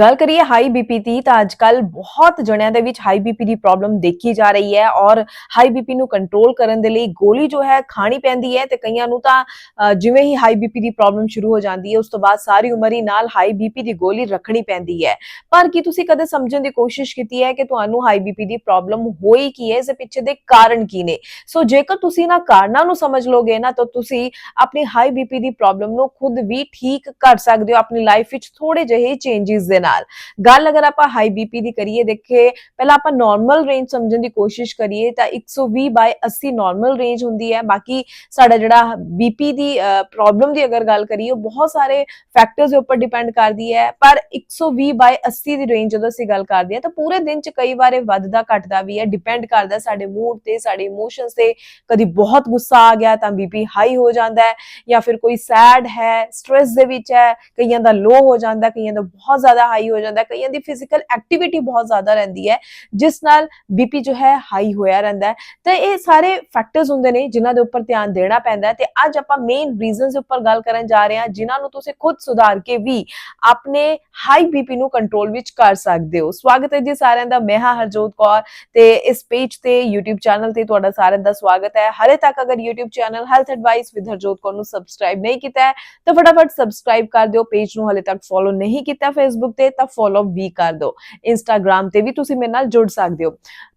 ਗੱਲ ਕਰੀਏ high BP ਦੀ ਤਾਂ ਅੱਜਕੱਲ ਬਹੁਤ ਜਣਿਆਂ ਦੇ ਵਿੱਚ ਹਾਈ ਬੀਪੀ ਦੀ ਪ੍ਰੋਬਲਮ ਦੇਖੀ ਜਾ ਰਹੀ ਹੈ ਔਰ ਹਾਈ ਬੀਪੀ ਨੂੰ ਕੰਟਰੋਲ ਕਰਨ ਦੇ ਲਈ ਗੋਲੀ ਜੋ ਹੈ ਖਾਣੀ ਪੈਂਦੀ ਹੈ ਤੇ ਕਈਆਂ ਨੂੰ ਤਾਂ ਜਿਵੇਂ ਹੀ ਹਾਈ ਬੀਪੀ ਦੀ ਪ੍ਰੋਬਲਮ ਸ਼ੁਰੂ ਹੋ ਜਾਂਦੀ ਹੈ ਉਸ ਤੋਂ ਬਾਅਦ ਸਾਰੀ ਉਮਰ ਹੀ ਨਾਲ ਹਾਈ ਬੀਪੀ ਦੀ ਗੋਲੀ ਰੱਖਣੀ ਪੈਂਦੀ ਹੈ। ਪਰ ਕੀ ਤੁਸੀਂ ਕਦੇ ਸਮਝਣ ਦੀ ਕੋਸ਼ਿਸ਼ ਕੀਤੀ ਹੈ ਕਿ ਤੁਹਾਨੂੰ ਹਾਈ ਬੀਪੀ ਦੀ ਪ੍ਰੋਬਲਮ ਹੋਈ ਕੀ ਹੈ? ਇਸ ਦੇ ਪਿੱਛੇ ਦੇ ਕਾਰਨ ਕੀ ਨੇ? ਸੋ ਜੇਕਰ ਤੁਸੀਂ ਨਾ ਕਾਰਨਾਂ ਨੂੰ ਸਮਝ ਲੋਗੇ ਨਾ ਤਾਂ ਤੁਸੀਂ ਆਪਣੀ ਹਾਈ ਬੀਪੀ ਦੀ ਪ੍ਰੋਬਲਮ ਨੂੰ ਖੁਦ ਵੀ ਠੀਕ ਕਰ ਸਕਦੇ ਹੋ, ਆਪਣੀ ਲਾਈਫ ਵਿੱਚ ਥੋੜੇ ਜਿਹੇ ਚੇਂजेस ਦੇ ਨਾਲ। ਗੱਲ ਅਗਰ ਆਪਾਂ ਹਾਈ ਬੀਪੀ ਦੀ ਕਰੀਏ, ਦੇਖੇ, ਪਹਿਲਾਂ ਆਪਾਂ ਨਾਰਮਲ ਰੇਂਜ ਸਮਝਣ ਦੀ ਕੋਸ਼ਿਸ਼ ਕਰੀਏ, ਤਾਂ 120 ਬਾਈ 80 ਨਾਰਮਲ ਰੇਂਜ ਹੁੰਦੀ ਹੈ। ਬਾਕੀ ਸਾਡਾ ਜਿਹੜਾ ਬੀਪੀ ਦੀ ਪ੍ਰੋਬਲਮ ਦੀ ਅਗਰ ਗੱਲ ਕਰੀਏ, ਉਹ ਬਹੁਤ ਸਾਰੇ ਫੈਕਟਰਸ ਦੇ ਉੱਪਰ ਡਿਪੈਂਡ ਕਰਦੀ ਹੈ। ਪਰ 120 ਬਾਈ 80 ਦੀ ਰੇਂਜ ਜਦੋਂ ਅਸੀਂ ਗੱਲ ਕਰਦੇ ਹਾਂ, ਤਾਂ ਪੂਰੇ ਦਿਨ ਚ ਕਈ ਵਾਰ ਵੱਧਦਾ, ਘਟਦਾ ਵੀ ਹੈ। ਡਿਪੈਂਡ ਕਰਦਾ ਸਾਡੇ ਮੂਡ ਤੇ, ਸਾਡੇ ਇਮੋਸ਼ਨਸ ਤੇ। ਕਦੀ ਬਹੁਤ ਗੁੱਸਾ ਆ ਗਿਆ, ਤਾਂ ਬੀਪੀ ਹਾਈ ਹੋ ਜਾਂਦਾ ਹੈ। ਜਾਂ ਫਿਰ ਕੋਈ ਸੈਡ ਹੈ ਸਟ्रेस ਦੇ ਵਿੱਚ ਹੈ, ਕਈਆਂ ਦਾ ਲੋ ਹੋ ਜਾਂਦਾ, ਕਈਆਂ ਦਾ ਬਹੁਤ ਜ਼ਿਆਦਾ ਹਾਈ ਹੋ ਜਾਂਦਾ ਕਈਆਂ ਦੀ ਫਿਜ਼ੀਕਲ ਐਕਟੀਵਿਟੀ ਬਹੁਤ ਜ਼ਿਆਦਾ ਰਹਿੰਦੀ ਹੈ, ਜਿਸ ਨਾਲ ਬੀਪੀ ਜੋ ਹੈ ਹਾਈ ਹੋਇਆ ਰਹਿੰਦਾ ਹੈ। ਤਾਂ ਇਹ ਸਾਰੇ ਫੈਕਟਰਸ ਹੁੰਦੇ ਨੇ ਜਿਨ੍ਹਾਂ ਦੇ ਉੱਪਰ ਧਿਆਨ ਦੇਣਾ ਪੈਂਦਾ ਹੈ। ਤੇ ਅੱਜ ਆਪਾਂ ਮੇਨ ਰੀਜ਼ਨਸ ਉੱਪਰ ਗੱਲ ਕਰਨ ਜਾ ਰਹੇ ਹਾਂ, ਜਿਨ੍ਹਾਂ ਨੂੰ ਤੁਸੀਂ ਖੁਦ ਸੁਧਾਰ ਕੇ ਵੀ ਆਪਣੇ ਹਾਈ ਬੀਪੀ ਨੂੰ ਕੰਟਰੋਲ ਵਿੱਚ ਕਰ ਸਕਦੇ ਹੋ। ਸਵਾਗਤ ਹੈ ਜੀ ਸਾਰਿਆਂ ਦਾ। ਮੈਂ ਹਾਂ ਹਰਜੋਤ ਕੌਰ ਤੇ ਇਸ ਪੇਜ ਤੇ, YouTube ਚੈਨਲ ਤੇ ਤੁਹਾਡਾ ਸਾਰਿਆਂ ਦਾ ਸਵਾਗਤ ਹੈ। ਹਲੇ ਤੱਕ ਅਗਰ YouTube channel health advice with Harjot Kaur ਨੂੰ ਸਬਸਕ੍ਰਾਈਬ ਨਹੀਂ ਕੀਤਾ ਹੈ, ਤਾਂ ਫਟਾਫਟ ਸਬਸਕ੍ਰਾਈਬ ਕਰ ਦਿਓ। ਪੇਜ ਨੂੰ ਹਲੇ ਤੱਕ ਫੋਲੋ ਨਹੀਂ ਕੀਤਾ ਫੇਸਬੁੱਕ ਤੇ ਤਾਂ ਫੋਲੋ ਵੀ ਕਰ ਦਿਓ। ਇੰਸਟਾਗ੍ਰam ਤੇ ਵੀ ਤੁਸੀਂ ਮੇਰੇ ਨਾਲ ਜੁੜ ਸਕਦੇ ਹੋ।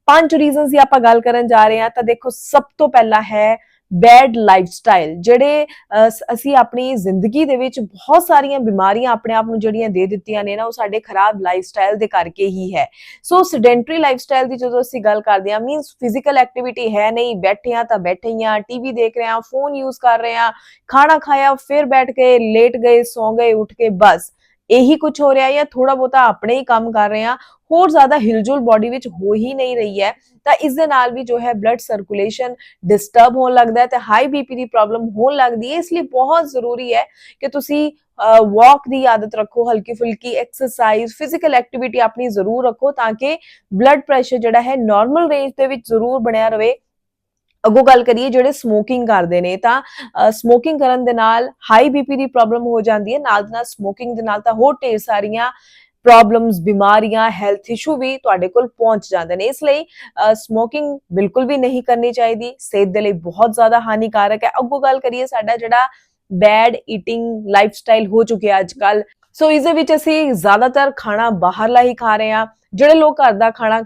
ਪੰਜ ਰੀਜ਼ਨਸ ਦੀ ਆਪਾਂ ਗੱਲ ਕਰਨ ਜਾ ਰਹੇ ਹਾਂ ਤਾਂ ਦੇਖੋ ਸਭ ਤੋਂ ਪਹਿਲਾ ਹੈ ਬੈਡ ਲਾਈਫਸਟਾਈਲ ਜਿਹੜੇ ਅਹ, ਅਸੀਂ ਆਪਣੀ ਜ਼ਿੰਦਗੀ ਦੇ ਵਿੱਚ ਬਹੁਤ ਸਾਰੀਆਂ ਬਿਮਾਰੀਆਂ ਆਪਣੇ ਆਪ ਨੂੰ ਜਿਹੜੀਆਂ ਦੇ ਦਿੱਤੀਆਂ ਨੇ ਨਾ ਉਹ ਸਾਡੇ ਖਰਾਬ ਲਾਈਫਸਟਾਈਲ ਦੇ ਕਰਕੇ ਹੀ ਹੈ। ਸੋ ਸੈਡੈਂਟਰੀ ਲਾਈਫਸਟਾਈਲ ਦੀ ਜਦੋਂ ਅਸੀਂ ਗੱਲ ਕਰਦੇ ਹਾਂ ਮੀਨਸ ਫਿਜ਼ੀਕਲ ਐਕਟੀਵਿਟੀ ਹੈ ਨਹੀਂ ਬੈਠੇ ਆ ਤਾਂ ਬੈਠੇ ਹੀ ਆ ਟੀਵੀ ਦੇਖ ਰਹੇ ਆ ਫੋਨ ਯੂਜ਼ ਕਰ ਰਹੇ ਆ ਖਾਣਾ ਖਾਇਆ ਫਿਰ ਬੈਠ ਕੇ ਲੇਟ ਗਏ ਸੌ ਗਏ ਉੱਠ ਕੇ ਬਸ। ਇਹੀ ਕੁਝ ਹੋ ਰਿਹਾ ਜਾਂ ਥੋੜਾ ਬਹੁਤਾ ਆਪਣੇ ਹੀ ਕੰਮ ਕਰ ਰਹੇ ਆ ਹੋਰ ਜ਼ਿਆਦਾ ਹਿਲਜੁਲ ਬਾਡੀ ਵਿੱਚ ਹੋ ਹੀ ਨਹੀਂ ਰਹੀ ਹੈ, ਤਾਂ ਇਸ ਦੇ ਨਾਲ ਵੀ ਜੋ ਹੈ ਬਲੱਡ ਸਰਕੂਲੇਸ਼ਨ ਡਿਸਟਰਬ ਹੋਣ ਲੱਗਦਾ ਹੈ ਤੇ ਹਾਈ ਬੀਪੀ ਦੀ ਪ੍ਰੋਬਲਮ ਹੋਣ ਲੱਗਦੀ ਹੈ, ਇਸ ਲਈ ਬਹੁਤ ਜ਼ਰੂਰੀ ਹੈ ਕਿ ਤੁਸੀਂ ਵਾਕ ਦੀ ਆਦਤ ਰੱਖੋ, ਹਲਕੀ ਫੁਲਕੀ ਐਕਸਰਸਾਈਜ਼ ਫਿਜ਼ੀਕਲ ਐਕਟੀਵਿਟੀ ਆਪਣੀ ਜ਼ਰੂਰ ਰੱਖੋ ਤਾਂ ਕਿ ਬਲੱਡ ਪ੍ਰੈਸ਼ਰ ਜਿਹੜਾ ਹੈ ਨਾਰਮਲ ਰੇਂਜ ਦੇ ਵਿੱਚ ਜ਼ਰੂਰ ਬਣਿਆ ਰਵੇ ਅੱਗੋਂ ਗੱਲ ਕਰੀਏ ਜਿਹੜੇ ਸਮੋਕਿੰਗ ਕਰਦੇ ਨੇ, ਤਾਂ ਸਮੋਕਿੰਗ ਕਰਨ ਦੇ ਨਾਲ ਹਾਈ ਬੀਪੀ ਦੀ ਪ੍ਰੋਬਲਮ ਹੋ ਜਾਂਦੀ ਹੈ, ਨਾਲ ਨਾਲ ਸਮੋਕਿੰਗ ਦੇ ਨਾਲ ਤਾਂ ਹੋਰ ਢੇਰ ਸਾਰੀਆਂ ਪ੍ਰੋਬਲਮਸ ਬਿਮਾਰੀਆਂ ਹੈਲਥ ਇਸ਼ੂ ਵੀ ਤੁਹਾਡੇ ਕੋਲ ਪਹੁੰਚ ਜਾਂਦੇ ਨੇ। ਇਸ ਲਈ ਸਮੋਕਿੰਗ ਬਿਲਕੁਲ ਵੀ ਨਹੀਂ ਕਰਨੀ ਚਾਹੀਦੀ, ਸਿਹਤ ਦੇ ਲਈ ਬਹੁਤ ਜ਼ਿਆਦਾ ਹਾਨੀਕਾਰਕ ਹੈ। ਅੱਗੋਂ ਗੱਲ ਕਰੀਏ ਸਾਡਾ ਜਿਹੜਾ ਬੈਡ ਈਟਿੰਗ ਲਾਈਫ ਸਟਾਈਲ ਹੋ ਚੁੱਕਿਆ ਅੱਜ ਕੱਲ ਸੋ ਇਸ ਦੇ ਵਿੱਚ ਅਸੀਂ ਜ਼ਿਆਦਾਤਰ ਖਾਣਾ ਬਾਹਰਲਾ ਹੀ ਖਾ ਰਹੇ ਹਾਂ। ਜਿਹੜੇ ਲੋਕ ਘਰ ਦਾ ਖਾਣਾ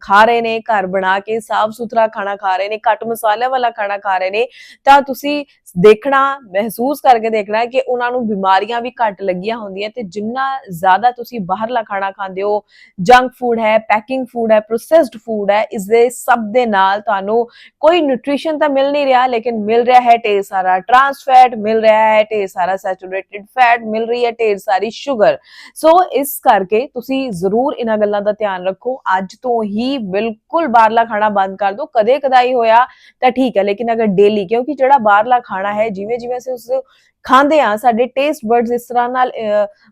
ਖਾ ਰਹੇ ਨੇ, ਘਰ ਬਣਾ ਕੇ ਸਾਫ਼ ਸੁਥਰਾ ਖਾਣਾ ਖਾ ਰਹੇ ਨੇ, ਘੱਟ ਮਸਾਲੇ ਵਾਲਾ ਖਾਣਾ ਖਾ ਰਹੇ ਨੇ, ਤਾਂ ਤੁਸੀਂ ਦੇਖਣਾ, ਮਹਿਸੂਸ ਕਰਕੇ ਦੇਖਣਾ ਕਿ ਉਹਨਾਂ ਨੂੰ ਬਿਮਾਰੀਆਂ ਵੀ ਘੱਟ ਲੱਗੀਆਂ ਹੁੰਦੀਆਂ ਤੇ ਜਿੰਨਾ ਜ਼ਿਆਦਾ ਤੁਸੀਂ ਬਾਹਰਲਾ ਖਾਣਾ ਖਾਂਦੇ ਹੋ ਜੰਕ ਫੂਡ ਹੈ ਪੈਕਿੰਗ ਫੂਡ ਹੈ ਪ੍ਰੋਸੈਸਡ ਫੂਡ ਹੈ, ਇਸ ਦੇ ਸਭ ਦੇ ਨਾਲ ਤੁਹਾਨੂੰ ਕੋਈ ਨਿਊਟ੍ਰੀਸ਼ਨ ਤਾਂ ਮਿਲ ਨਹੀਂ ਰਿਹਾ, ਲੇਕਿਨ ਮਿਲ ਰਿਹਾ ਹੈ ਢੇਰ ਸਾਰਾ ਟਰਾਂਸ ਫੈਟ ਮਿਲ ਰਿਹਾ ਹੈ ਢੇਰ ਸਾਰਾ ਸੈਚੂਰੇਟਿਡ ਫੈਟ ਮਿਲ ਰਹੀ ਹੈ ਢੇਰ ਸਾਰੀ ਸ਼ੂਗਰ ਸੋ ਇਸ ਕਰਕੇ ਤੁਸੀਂ ਜ਼ਰੂਰ ਇਹਨਾਂ ਗੱਲਾਂ ਦਾ ਧਿਆਨ ਰੱਖੋ। ਅੱਜ ਤੋਂ ਹੀ ਬਿਲਕੁਲ ਬਾਹਰਲਾ ਖਾਣਾ ਬੰਦ ਕਰ ਦਿਓ। ਕਦੇ ਕਦਾਈ ਹੋਇਆ ਤਾਂ ਠੀਕ ਹੈ, ਲੇਕਿਨ ਅਗਰ ਡੇਲੀ ਕਿਉਂਕਿ ਜਿਹੜਾ ਬਾਹਰਲਾ ਖਾਣਾ ਹੈ ਜਿਵੇਂ ਜਿਵੇਂ ਅਸੀਂ ਉਸ ਖਾਂਦੇ ਆ ਸਾਡੇ ਟੇਸਟ ਬਰਡਸ ਇਸ ਤਰ੍ਹਾਂ ਨਾਲ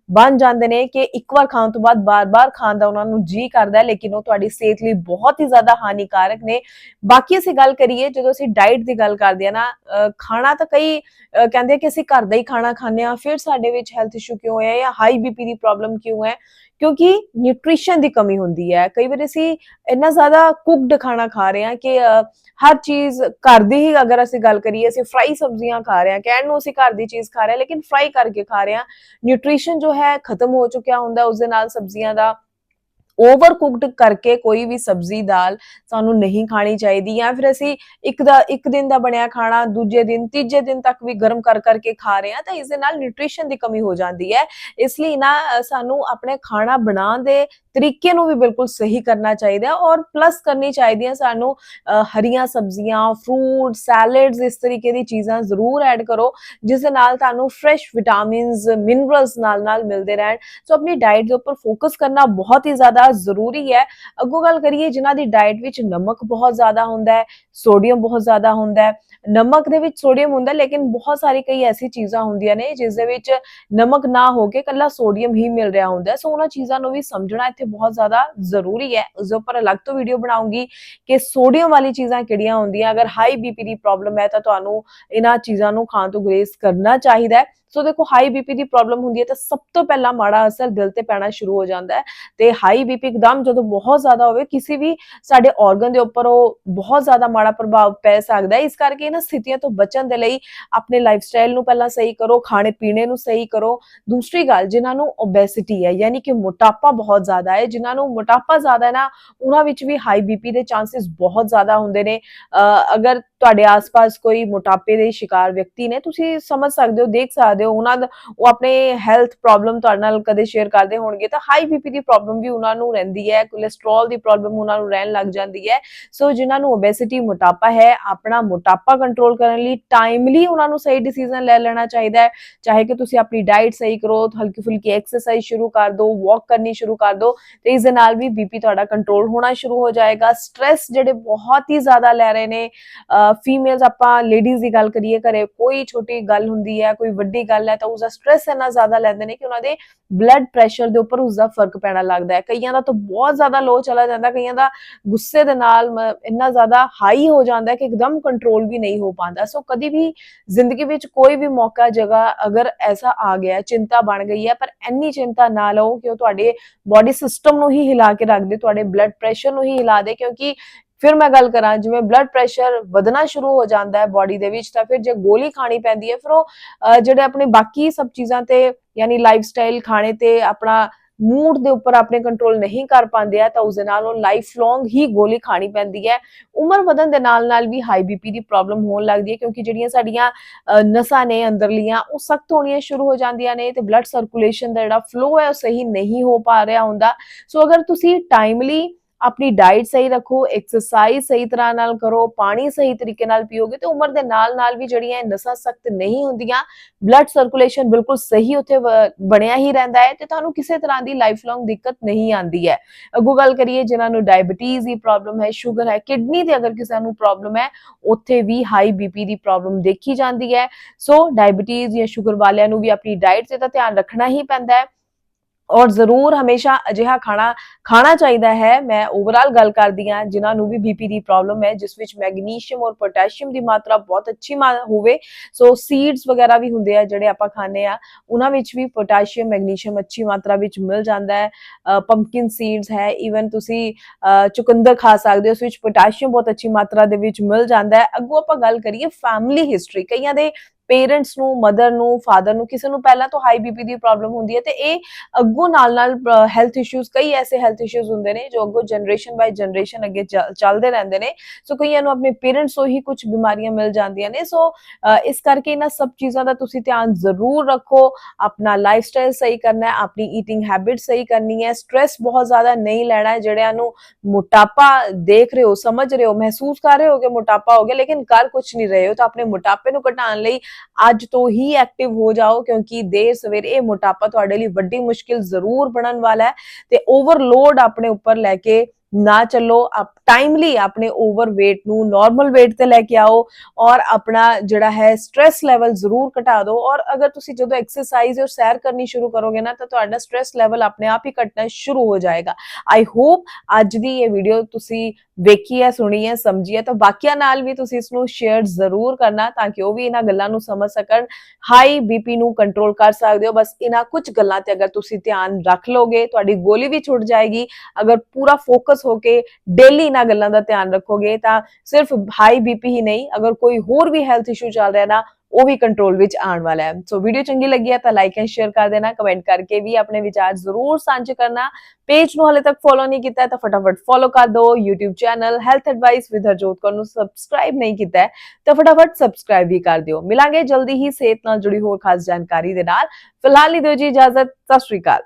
ਬਣ ਜਾਂਦੇ ਨੇ ਕਿ ਇੱਕ ਵਾਰ ਖਾਣ ਤੋਂ ਬਾਅਦ ਬਾਰ-ਬਾਰ ਖਾਣ ਦਾ ਉਹਨਾਂ ਨੂੰ ਜੀ ਕਰਦਾ ਹੈ ਲੇਕਿਨ ਉਹ ਤੁਹਾਡੀ ਸਿਹਤ ਲਈ ਬਹੁਤ ਹੀ ਜ਼ਿਆਦਾ ਹਾਨੀਕਾਰਕ ਨੇ। ਬਾਕੀ ਅਸੀਂ ਗੱਲ ਕਰੀਏ ਜਦੋਂ ਅਸੀਂ ਡਾਈਟ ਦੀ ਗੱਲ ਕਰਦੇ ਆ ਨਾ ਅਹ, ਖਾਣਾ ਤਾਂ ਕਈ ਅਹ, ਕਹਿੰਦੇ ਕਿ ਅਸੀਂ ਘਰ ਦਾ ਹੀ ਖਾਣਾ ਖਾਂਦੇ ਆ ਫਿਰ ਸਾਡੇ ਵਿੱਚ ਹੈਲਥ ਇਸ਼ੂ ਕਿਉਂ ਹੋਇਆ ਜਾਂ ਹਾਈ ਬੀਪੀ ਦੀ ਪ੍ਰੋਬਲਮ ਕਿਉਂ ਹੈ? ਕਿਉਂਕਿ ਨਿਊਟ੍ਰੀਸ਼ਨ ਦੀ ਕਮੀ ਹੁੰਦੀ ਹੈ। ਕਈ ਵਾਰ ਅਸੀਂ ਇੰਨਾ ਜ਼ਿਆਦਾ ਕੁਕਡ ਖਾਣਾ ਖਾ ਰਹੇ ਹਾਂ ਕਿ ਹਰ ਚੀਜ਼ ਘਰ ਦੀ ਹੀ ਅਗਰ ਅਸੀਂ ਗੱਲ ਕਰੀਏ, ਅਸੀਂ ਫਰਾਈ ਸਬਜ਼ੀਆਂ ਖਾ ਰਹੇ ਹਾਂ, ਕਹਿਣ ਨੂੰ ਅਸੀਂ ਘਰ ਦੀ ਚੀਜ਼ ਖਾ ਰਹੇ ਹਾਂ, ਲੇਕਿਨ ਫਰਾਈ ਕਰਕੇ ਖਾ ਰਹੇ ਹਾਂ। ਨਿਊਟ੍ਰੀਸ਼ਨ ਜੋ ਹੈ, ਖਤਮ ਹੋ ਚੁੱਕਿਆ ਹੁੰਦਾ ਉਸ ਦੇ ਨਾਲ ਸਬਜ਼ੀਆਂ ਦਾ। ਓਵਰ ਕੁਕਡ ਕਰਕੇ ਕੋਈ ਵੀ ਸਬਜ਼ੀ, ਦਾਲ ਸਾਨੂੰ ਨਹੀਂ ਖਾਣੀ ਚਾਹੀਦੀ ਜਾਂ ਫਿਰ ਅਸੀਂ ਇੱਕ ਦਾ, ਇੱਕ ਦਿਨ ਦਾ ਬਣਿਆ ਖਾਣਾ, ਦੂਜੇ ਦਿਨ, ਤੀਜੇ ਦਿਨ ਤੱਕ ਵੀ ਗਰਮ ਕਰ, ਕਰਕੇ ਖਾ ਰਹੇ ਹਾਂ, ਤਾਂ ਇਸ ਦੇ ਨਾਲ ਨਿਊਟ੍ਰੀਸ਼ਨ ਦੀ ਕਮੀ ਹੋ ਜਾਂਦੀ ਹੈ। ਇਸ ਲਈ ਨਾ ਸਾਨੂੰ ਆਪਣੇ ਖਾਣਾ ਬਣਾਉਣ ਦੇ ਤਰੀਕੇ ਨੂੰ ਵੀ ਬਿਲਕੁਲ ਸਹੀ ਕਰਨਾ ਚਾਹੀਦਾ ਔਰ ਪਲੱਸ ਕਰਨੀ ਚਾਹੀਦੀਆਂ ਸਾਨੂੰ ਹਰੀਆਂ ਸਬਜ਼ੀਆਂ ਫਰੂਟ ਸੈਲਡਸ ਇਸ ਤਰੀਕੇ ਦੀ ਚੀਜ਼ਾਂ ਜ਼ਰੂਰ ਐਡ ਕਰੋ, ਜਿਸ ਦੇ ਨਾਲ ਤੁਹਾਨੂੰ ਫਰੈਸ਼ ਵਿਟਾਮਿਨਸ ਮਿਨਰਲਸ ਨਾਲ ਨਾਲ ਮਿਲਦੇ ਰਹਿਣ। ਸੋ ਆਪਣੀ ਡਾਈਟ ਦੇ ਉੱਪਰ ਫੋਕਸ ਕਰਨਾ ਬਹੁਤ ਹੀ ਜ਼ਿਆਦਾ ਜ਼ਰੂਰੀ ਹੈ। ਅੱਗੋਂ ਗੱਲ ਕਰੀਏ ਜਿਨ੍ਹਾਂ ਦੀ ਡਾਈਟ ਵਿੱਚ ਨਮਕ ਬਹੁਤ ਜ਼ਿਆਦਾ ਹੁੰਦਾ ਹੈ ਸੋਡੀਅਮ ਬਹੁਤ ਜ਼ਿਆਦਾ ਹੁੰਦਾ ਹੈ, ਨਮਕ ਦੇ ਵਿੱਚ ਸੋਡੀਅਮ ਹੁੰਦਾ ਲੇਕਿਨ ਬਹੁਤ ਸਾਰੀ ਕਈ ਐਸੀ ਚੀਜ਼ਾਂ ਹੁੰਦੀਆਂ ਨੇ ਜਿਸ ਦੇ ਵਿੱਚ ਨਮਕ ਨਾ ਹੋ ਕੇ ਕੱਲਾ ਸੋਡੀਅਮ ਹੀ ਮਿਲ ਰਿਹਾ ਹੁੰਦਾ ਸੋ ਉਹਨਾਂ ਚੀਜ਼ਾਂ ਨੂੰ ਵੀ ਸਮਝਣਾ ਇੱਥੇ ਬਹੁਤ ਜ਼ਿਆਦਾ ਜ਼ਰੂਰੀ ਹੈ। ਉਸ ਉੱਪਰ ਅਲੱਗ ਤੋਂ ਵੀਡੀਓ ਬਣਾਉਂਗੀ ਕਿ ਸੋਡੀਅਮ ਵਾਲੀ ਚੀਜ਼ਾਂ ਕਿਹੜੀਆਂ ਹੁੰਦੀਆਂ। ਅਗਰ ਹਾਈ ਬੀਪੀ ਦੀ ਪ੍ਰੋਬਲਮ ਹੈ ਤਾਂ ਤੁਹਾਨੂੰ ਇਹਨਾਂ ਚੀਜ਼ਾਂ ਨੂੰ ਖਾਣ ਤੋਂ ਗੁਰੇਜ਼ ਕਰਨਾ ਚਾਹੀਦਾ ਹੈ। ਸੋ ਦੇਖੋ ਹਾਈ ਬੀਪੀ ਦੀ ਪ੍ਰੋਬਲਮ ਹੁੰਦੀ ਹੈ ਤਾਂ ਸਭ ਤੋਂ ਪਹਿਲਾਂ ਮਾੜਾ ਅਸਰ ਦਿਲ ਤੇ ਪੈਣਾ ਸ਼ੁਰੂ ਹੋ ਜਾਂਦਾ ਹੈ। ਤੇ ਹਾਈ ਬੀਪੀ ਇੱਕਦਮ ਜਦੋਂ ਬਹੁਤ ਜ਼ਿਆਦਾ ਹੋਵੇ, ਕਿਸੇ ਵੀ ਸਾਡੇ ਆਰਗਨ ਦੇ ਉੱਪਰ ਉਹ ਬਹੁਤ ਜ਼ਿਆਦਾ ਮਾੜਾ ਪ੍ਰਭਾਵ ਪੈ ਸਕਦਾ ਹੈ। ਇਸ ਕਰਕੇ ਇਹਨਾਂ ਸਥਿਤੀਆਂ ਤੋਂ ਬਚਣ ਦੇ ਲਈ ਆਪਣੇ ਲਾਈਫ ਸਟਾਈਲ ਨੂੰ ਪਹਿਲਾਂ ਸਹੀ ਕਰੋ, ਖਾਣੇ ਪੀਣੇ ਨੂੰ ਸਹੀ ਕਰੋ। ਦੂਸਰੀ ਗੱਲ, ਜਿਨ੍ਹਾਂ ਨੂੰ ਓਬੈਸਿਟੀ ਹੈ, ਯਾਨੀ ਕਿ ਮੋਟਾਪਾ ਬਹੁਤ ਜ਼ਿਆਦਾ ਹੈ, ਜਿਨ੍ਹਾਂ ਨੂੰ ਮੋਟਾਪਾ ਜ਼ਿਆਦਾ ਹੈ ਨਾ, ਉਹਨਾਂ ਵਿੱਚ ਵੀ ਹਾਈ ਬੀਪੀ ਦੇ ਚਾਂਸਸ ਬਹੁਤ ਜ਼ਿਆਦਾ ਹੁੰਦੇ ਨੇ। ਅਹ ਅਗਰ ਤੁਹਾਡੇ ਆਸ-ਪਾਸ ਕੋਈ ਮੋਟਾਪੇ ਦੇ ਸ਼ਿਕਾਰ ਵਿਅਕਤੀ ਨੇ, ਤੁਸੀਂ ਸਮਝ ਸਕਦੇ ਹੋ, ਦੇਖ ਸਕਦੇ ਹੋ, ਉਹਨਾਂ ਦਾ, ਉਹ ਆਪਣੇ ਹੈਲਥ ਪ੍ਰੋਬਲਮ ਤੁਹਾਡੇ ਨਾਲ ਕਦੇ ਸ਼ੇਅਰ ਕਰਦੇ ਹੋਣਗੇ, ਤਾਂ ਹਾਈ ਬੀਪੀ ਦੀ ਪ੍ਰੋਬਲਮ ਵੀ ਉਹਨਾਂ ਨੂੰ ਰਹਿੰਦੀ ਹੈ ਕੋਲੇਸਟ੍ਰੋਲ ਦੀ ਪ੍ਰੋਬਲਮ ਉਹਨਾਂ ਨੂੰ ਰਹਿਣ ਲੱਗ ਜਾਂਦੀ ਹੈ, ਸੋ ਜਿਨ੍ਹਾਂ ਨੂੰ ਓਬੈਸਿਟੀ ਮੋਟਾਪਾ ਹੈ, ਆਪਣਾ ਮੋਟਾਪਾ ਕੰਟਰੋਲ ਕਰਨ ਲਈ ਟਾਈਮਲੀ ਉਹਨਾਂ ਨੂੰ ਸਹੀ ਡਿਸੀਜਨ ਲੈ ਲੈਣਾ ਚਾਹੀਦਾ ਹੈ, ਚਾਹੇ ਕਿ ਤੁਸੀਂ ਆਪਣੀ ਡਾਈਟ ਸਹੀ ਕਰੋ ਹਲਕੀ ਫੁਲਕੀ ਐਕਸਰਸਾਈਜ਼ ਸ਼ੁਰੂ ਕਰ ਦਿਓ ਵਾਕ ਕਰਨੀ ਸ਼ੁਰੂ ਕਰ ਦਿਓ ਤੇ ਇਸ ਦੇ ਨਾਲ ਵੀ ਬੀਪੀ ਤੁਹਾਡਾ ਕੰਟਰੋਲ ਹੋਣਾ ਸ਼ੁਰੂ ਹੋ ਜਾਏਗਾ ਸਟ्रेस ਜਿਹੜੇ ਬਹੁਤ ਹੀ ਜ਼ਿਆਦਾ ਲੈ ਰਹੇ ਨੇ ਫੀਮੇਲਸ ਆਪਾਂ ਲੇਡੀਜ਼ ਦੀ ਗੱਲ ਕਰੀਏ, ਘਰੇ ਕੋਈ ਛੋਟੀ ਗੱਲ ਹੁੰਦੀ ਹੈ, ਕੋਈ ਵੱਡੀ ਗੱਲ ਹੈ ਤਾਂ ਉਸਦਾ ਸਟ्रेस ਇੰਨਾ ਜ਼ਿਆਦਾ ਲੈਂਦੇ ਨੇ ਕਿ ਉਹਨਾਂ ਦੇ ਬਲੱਡ ਪ੍ਰੈਸ਼ਰ ਦੇ ਉੱਪਰ ਉਸਦਾ ਫ਼ਰਕ ਪੈਣਾ ਲੱਗਦਾ ਹੈ। ਕਈਆਂ ਦਾ ਤਾਂ ਬਹੁਤ ਜ਼ਿਆਦਾ ਲੋ ਚਲਾ ਜਾਂਦਾ, ਕਈਆਂ ਦਾ ਗੁੱਸੇ ਦੇ ਨਾਲ ਇੰਨਾ ਜ਼ਿਆਦਾ ਹਾਈ ਹੋ ਜਾਂਦਾ ਹੈ ਕਿ ਇੱਕਦਮ ਕੰਟਰੋਲ ਵੀ ਨਹੀਂ ਹੋ ਪਾਉਂਦਾ। ਸੋ ਕਦੀ ਵੀ ਜ਼ਿੰਦਗੀ ਵਿੱਚ ਕੋਈ ਵੀ ਮੌਕਾ, ਜਗ੍ਹਾ ਅਗਰ ਐਸਾ ਆ ਗਿਆ, ਚਿੰਤਾ ਬਣ ਗਈ ਹੈ, ਪਰ ਇੰਨੀ ਚਿੰਤਾ ਨਾ ਲਓ ਕਿ ਉਹ ਤੁਹਾਡੇ ਬਾਡੀ ਸਿਸਟਮ ਨੂੰ ਹੀ ਹਿਲਾ ਕੇ ਰੱਖ ਦੇ, ਤੁਹਾਡੇ ਬਲੱਡ ਪ੍ਰੈਸ਼ਰ ਨੂੰ ਹੀ ਹਿਲਾ ਦੇ, ਕਿਉਂਕਿ ਫਿਰ ਮੈਂ ਗੱਲ ਕਰਾਂ, ਜਿਵੇਂ ਬਲੱਡ ਪ੍ਰੈਸ਼ਰ ਵਧਣਾ ਸ਼ੁਰੂ ਹੋ ਜਾਂਦਾ ਹੈ ਬਾਡੀ ਦੇ ਵਿੱਚ, ਤਾਂ ਫਿਰ ਜੇ ਗੋਲੀ ਖਾਣੀ ਪੈਂਦੀ ਹੈ, ਫਿਰ ਉਹ ਜਿਹੜੇ ਆਪਣੇ ਬਾਕੀ ਸਭ ਚੀਜ਼ਾਂ ਤੇ, ਯਾਨੀ ਲਾਈਫ ਸਟਾਈਲ ਖਾਣੇ ਤੇ ਆਪਣਾ ਮੂਡ ਦੇ ਉੱਪਰ ਆਪਣੇ ਕੰਟਰੋਲ ਨਹੀਂ ਕਰ ਪਾਉਂਦੇ ਆ, ਤਾਂ ਉਸ ਦੇ ਨਾਲ ਉਹ ਲਾਈਫ ਲੌਂਗ ਹੀ ਗੋਲੀ ਖਾਣੀ ਪੈਂਦੀ ਹੈ। ਉਮਰ ਵਧਣ ਦੇ ਨਾਲ ਨਾਲ ਵੀ ਹਾਈ ਬੀਪੀ ਦੀ ਪ੍ਰੋਬਲਮ ਹੋਣ ਲੱਗਦੀ ਹੈ, ਕਿਉਂਕਿ ਜਿਹੜੀਆਂ ਸਾਡੀਆਂ ਨਸਾਂ ਨੇ ਅੰਦਰਲੀਆਂ, ਉਹ ਸਖਤ ਹੋਣੀਆਂ ਸ਼ੁਰੂ ਹੋ ਜਾਂਦੀਆਂ ਨੇ ਤੇ ਬਲੱਡ ਸਰਕੂਲੇਸ਼ਨ ਦਾ ਜਿਹੜਾ ਫਲੋ ਹੈ, ਉਹ ਸਹੀ ਨਹੀਂ ਹੋ ਪਾ ਰਿਹਾ ਹੁੰਦਾ। ਸੋ ਅਗਰ ਤੁਸੀਂ ਟਾਈਮਲੀ ਆਪਣੀ ਡਾਈਟ ਸਹੀ ਰੱਖੋ ਐਕਸਰਸਾਈਜ਼ ਸਹੀ ਤਰ੍ਹਾਂ ਨਾਲ ਕਰੋ, ਪਾਣੀ ਸਹੀ ਤਰੀਕੇ ਨਾਲ ਪੀਓਗੇ ਤੇ ਉਮਰ ਦੇ ਨਾਲ ਨਾਲ ਵੀ ਜਿਹੜੀਆਂ ਨਸਾਂ ਸਖਤ ਨਹੀਂ ਹੁੰਦੀਆਂ ਬਲੱਡ ਸਰਕੂਲੇਸ਼ਨ ਬਿਲਕੁਲ ਸਹੀ ਉੱਥੇ ਬਣਿਆ ਹੀ ਰਹਿੰਦਾ ਹੈ ਤੇ ਤੁਹਾਨੂੰ ਕਿਸੇ ਤਰ੍ਹਾਂ ਦੀ ਲਾਈਫ ਲੌਂਗ ਦਿੱਕਤ ਨਹੀਂ ਆਉਂਦੀ ਹੈ। ਅੱਗੋਂ ਗੱਲ ਕਰੀਏ ਜਿਨ੍ਹਾਂ ਨੂੰ ਡਾਇਬੀਟੀਜ਼ ਦੀ ਪ੍ਰੋਬਲਮ ਹੈ ਸ਼ੂਗਰ ਹੈ ਕਿਡਨੀ ਦੀ ਅਗਰ ਕਿਸੇ ਨੂੰ ਪ੍ਰੋਬਲਮ ਹੈ, ਉੱਥੇ ਵੀ ਹਾਈ ਬੀਪੀ ਦੀ ਪ੍ਰੋਬਲਮ ਦੇਖੀ ਜਾਂਦੀ ਹੈ। ਸੋ ਡਾਇਬੀਟੀਜ਼ ਜਾਂ ਸ਼ੂਗਰ ਵਾਲਿਆਂ ਨੂੰ ਵੀ ਆਪਣੀ ਡਾਈਟ ਤੇ ਤਾਂ ਧਿਆਨ ਰੱਖਣਾ ਹੀ ਪੈਂਦਾ ਹੈ। ਔਰ ਜ਼ਰੂਰ ਹਮੇਸ਼ਾ ਅਜਿਹਾ ਖਾਣਾ ਖਾਣਾ ਚਾਹੀਦਾ ਹੈ। ਮੈਂ ਓਵਰਆਲ ਗੱਲ ਕਰਦੀ ਹਾਂ ਜਿਨ੍ਹਾਂ ਨੂੰ ਵੀ ਬੀਪੀ ਦੀ ਪ੍ਰੋਬਲਮ ਹੈ ਜਿਸ ਵਿੱਚ ਮੈਗਨੀਸ਼ੀਅਮ ਔਰ ਪੋਟਾਸ਼ੀਅਮ ਦੀ ਮਾਤਰਾ ਬਹੁਤ ਅੱਛੀ ਹੋਵੇ। ਸੋ ਸੀਡਸ ਵਗੈਰਾ ਵੀ ਹੁੰਦੇ ਆ ਜਿਹੜੇ ਆਪਾਂ ਖਾਂਦੇ ਆ ਉਹਨਾਂ ਵਿੱਚ ਵੀ ਪੋਟਾਸ਼ੀਅਮ ਮੈਗਨੀਸ਼ੀਅਮ ਅੱਛੀ ਮਾਤਰਾ ਵਿੱਚ ਮਿਲ ਜਾਂਦਾ ਹੈ। ਪੰਪਕਿਨ ਸੀਡਸ ਹੈ ਈਵਨ ਤੁਸੀਂ ਅਹ, ਚੁਕੰਦਰ ਖਾ ਸਕਦੇ ਹੋ ਉਸ ਵਿੱਚ ਪੋਟਾਸ਼ੀਅਮ ਬਹੁਤ ਅੱਛੀ ਮਾਤਰਾ ਦੇ ਵਿੱਚ ਮਿਲ ਜਾਂਦਾ ਹੈ। ਅੱਗੋਂ ਆਪਾਂ ਗੱਲ ਕਰੀਏ ਫੈਮਿਲੀ ਹਿਸਟਰੀ ਕਈਆਂ ਦੇ ਪੇਰੈਂਟਸ ਨੂੰ ਮਦਰ ਨੂੰ ਫਾਦਰ ਨੂੰ, ਕਿਸੇ ਨੂੰ ਪਹਿਲਾਂ ਤੋਂ ਹਾਈ ਬੀਪੀ ਦੀ ਪ੍ਰੋਬਲਮ ਹੁੰਦੀ ਹੈ ਤੇ ਇਹ ਅੱਗੋਂ ਨਾਲ ਨਾਲ ਹੈਲਥ ਇਸ਼ੂਜ਼ ਕਈ ਐਸੇ ਹੈਲਥ ਇਸ਼ੂਜ਼ ਹੁੰਦੇ ਨੇ ਜੋ ਅੱਗੋਂ ਜਨਰੇਸ਼ਨ ਬਾਈ ਜਨਰੇਸ਼ਨ ਅੱਗੇ ਚੱਲ- ਚੱਲਦੇ ਰਹਿੰਦੇ ਨੇ। ਸੋ ਕਈਆਂ ਨੂੰ ਆਪਣੇ ਪੇਰੈਂਟਸ ਤੋਂ ਹੀ ਕੁਝ ਬਿਮਾਰੀਆਂ ਮਿਲ ਜਾਂਦੀਆਂ ਨੇ। ਸੋ ਇਸ ਕਰਕੇ ਇਹਨਾਂ ਸਭ ਚੀਜ਼ਾਂ ਦਾ ਤੁਸੀਂ ਧਿਆਨ ਜ਼ਰੂਰ ਰੱਖੋ। ਆਪਣਾ ਲਾਈਫ ਸਟਾਈਲ ਸਹੀ ਕਰਨਾ ਹੈ, ਆਪਣੀ ਈਟਿੰਗ ਹੈਬਿਟ ਸਹੀ ਕਰਨੀ ਹੈ। ਸਟ्रेस ਬਹੁਤ ਜ਼ਿਆਦਾ ਨਹੀਂ ਲੈਣਾ ਹੈ, ਜਿਹੜਿਆਂ ਨੂੰ ਮੋਟਾਪਾ ਦੇਖ ਰਹੇ ਹੋ, ਸਮਝ ਰਹੇ ਹੋ, ਮਹਿਸੂਸ ਕਰ ਰਹੇ ਹੋ ਕਿ ਮੋਟਾਪਾ ਹੋ ਗਿਆ, ਲੇਕਿਨ ਕਰ ਕੁਝ ਨਹੀਂ ਰਹੇ ਹੋ। ਤਾਂ ਆਪਣੇ ਮੋਟਾਪੇ ਨੂੰ ਘਟਾਉਣ ਲਈ ਅੱਜ ਤੋਂ ਹੀ ਐਕਟਿਵ ਹੋ ਜਾਓ, ਕਿਉਂਕਿ ਦੇਰ ਸਵੇਰ ਇਹ ਮੋਟਾਪਾ ਤੁਹਾਡੇ ਲਈ ਵੱਡੀ ਮੁਸ਼ਕਿਲ ਜ਼ਰੂਰ ਬਣਨ ਵਾਲਾ ਹੈ ਤੇ ਓਵਰਲੋਡ ਆਪਣੇ ਉੱਪਰ ਲੈ ਕੇ ਨਾ ਚੱਲੋ, ਆਪ ਟਾਈਮਲੀ ਆਪਣੇ ਓਵਰ weight ਨੂੰ ਨਾਰਮਲ weight ਤੇ ਲੈ ਕੇ ਆਓ ਔਰ ਆਪਣਾ ਜਿਹੜਾ ਹੈ ਸਟ्रेस ਲੈਵਲ ਜ਼ਰੂਰ ਘਟਾ ਦਿਓ ਔਰ ਅਗਰ ਤੁਸੀਂ ਜਦੋਂ ਐਕਸਰਸਾਈਜ਼ ਔਰ ਸੈਰ ਕਰਨੀ ਸ਼ੁਰੂ ਕਰੋਗੇ ਨਾ, ਤਾਂ ਤੁਹਾਡਾ ਸਟ्रेस ਲੈਵਲ ਆਪਣੇ ਆਪ ਹੀ ਘਟਣਾ ਸ਼ੁਰੂ ਹੋ ਜਾਏਗਾ। ਆਈ ਹੋਪ ਅੱਜ ਦੀ ਇਹ ਵੀਡੀਓ ਤੁਸੀਂ ਵੇਖੀ ਹੈ, ਸੁਣੀ ਹੈ, ਸਮਝੀ ਹੈ, ਤਾਂ ਬਾਕੀਆਂ ਨਾਲ ਵੀ ਤੁਸੀਂ ਇਸ ਨੂੰ ਸ਼ੇਅਰ ਜ਼ਰੂਰ ਕਰਨਾ ਤਾਂ ਕਿ ਉਹ ਵੀ ਇਹਨਾਂ ਗੱਲਾਂ ਨੂੰ ਸਮਝ ਸਕਣ। ਹਾਈ ਬੀਪੀ ਨੂੰ ਕੰਟਰੋਲ ਕਰ ਸਕਦੇ ਹੋ, ਬਸ ਇਹਨਾਂ ਕੁਝ ਗੱਲਾਂ ਤੇ ਅਗਰ ਤੁਸੀਂ ਧਿਆਨ ਰੱਖ ਲੋਗੇ, ਤੁਹਾਡੀ ਗੋਲੀ ਵੀ ਛੁੱਟ ਜਾਏਗੀ। ਅਗਰ ਪੂਰਾ ਫੋਕਸ ਹੋ ਕੇ ਡੇਲੀ ਇਹਨਾਂ ਗੱਲਾਂ ਦਾ ਧਿਆਨ ਰੱਖੋਗੇ ਤਾਂ ਸਿਰਫ ਹਾਈ ਬੀਪੀ ਹੀ ਨਹੀਂ, ਅਗਰ ਕੋਈ ਹੋਰ ਵੀ ਹੈਲਥ ਇਸ਼ੂ ਚੱਲ ਰਿਹਾ ਨਾ ਉਹ ਵੀ ਕੰਟਰੋਲ ਵਿੱਚ ਆਉਣ ਵਾਲਾ ਹੈ। ਸੋ ਵੀਡੀਓ ਚੰਗੀ ਲੱਗੀ ਹੈ ਤਾਂ ਲਾਈਕ ਐਂਡ ਸ਼ੇਅਰ ਕਰ ਦੇਣਾ ਕਮੈਂਟ ਕਰਕੇ ਵੀ ਆਪਣੇ ਵਿਚਾਰ ਜ਼ਰੂਰ ਸਾਂਝੇ ਕਰਨਾ। ਪੇਜ ਨੂੰ ਹਲੇ ਤੱਕ ਫੋਲੋ ਨਹੀਂ ਕੀਤਾ ਤਾਂ ਫਟਾਫਟ ਫੋਲੋ ਕਰ ਦਿਓ। YouTube channel health advice with Harjot Kaur ਨੂੰ ਸਬਸਕ੍ਰਾਈਬ ਨਹੀਂ ਕੀਤਾ ਤਾਂ ਫਟਾਫਟ ਸਬਸਕ੍ਰਾਈਬ ਵੀ ਕਰ ਦਿਓ। ਮਿਲਾਂਗੇ ਜਲਦੀ ਹੀ ਸਿਹਤ ਨਾਲ ਜੁੜੀ ਹੋਰ ਖਾਸ ਜਾਣਕਾਰੀ ਦੇ ਨਾਲ। ਫਿਲਹਾਲ ਲਈ ਦਿਓ ਜੀ ਇਜਾਜ਼ਤ। ਸਤਿ ਸ਼੍ਰੀ ਅਕਾਲ।